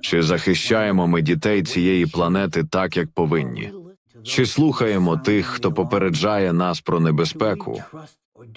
Чи захищаємо ми дітей цієї планети так, як повинні? Чи слухаємо тих, хто попереджає нас про небезпеку?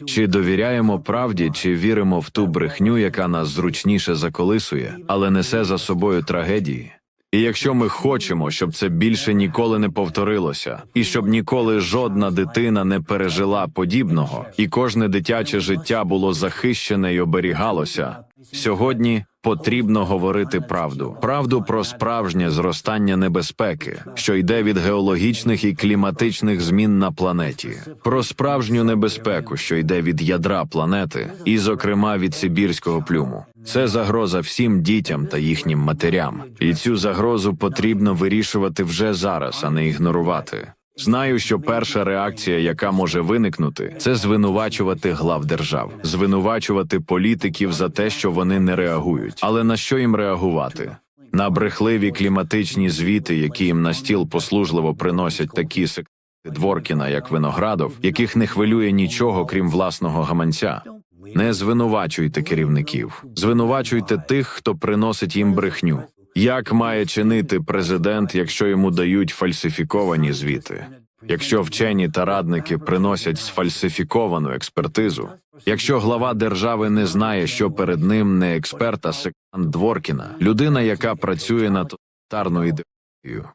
Чи довіряємо правді, чи віримо в ту брехню, яка нас зручніше заколисує, але несе за собою трагедії? І якщо ми хочемо, щоб це більше ніколи не повторилося, і щоб ніколи жодна дитина не пережила подібного, і кожне дитяче життя було захищене і оберігалося, сьогодні потрібно говорити правду, правду про справжнє зростання небезпеки, що йде від геологічних і кліматичних змін на планеті, про справжню небезпеку, що йде від ядра планети, і, зокрема, від сибірського плюму. Це загроза всім дітям та їхнім матерям, і цю загрозу потрібно вирішувати вже зараз, а не ігнорувати. Знаю, що перша реакція, яка може виникнути, це звинувачувати глав держав, звинувачувати політиків за те, що вони не реагують. Але на що їм реагувати? На брехливі кліматичні звіти, які їм на стіл послужливо приносять такі сек... Дворкіна, як Виноградов, яких не хвилює нічого, крім власного гаманця. Не звинувачуйте керівників, звинувачуйте тих, хто приносить їм брехню. Як має чинити президент, якщо йому дають фальсифіковані звіти? Якщо вчені та радники приносять сфальсифіковану експертизу, якщо глава держави не знає, що перед ним не експерт, а Дворкіна, людина, яка працює над тоталітарною ідеологією,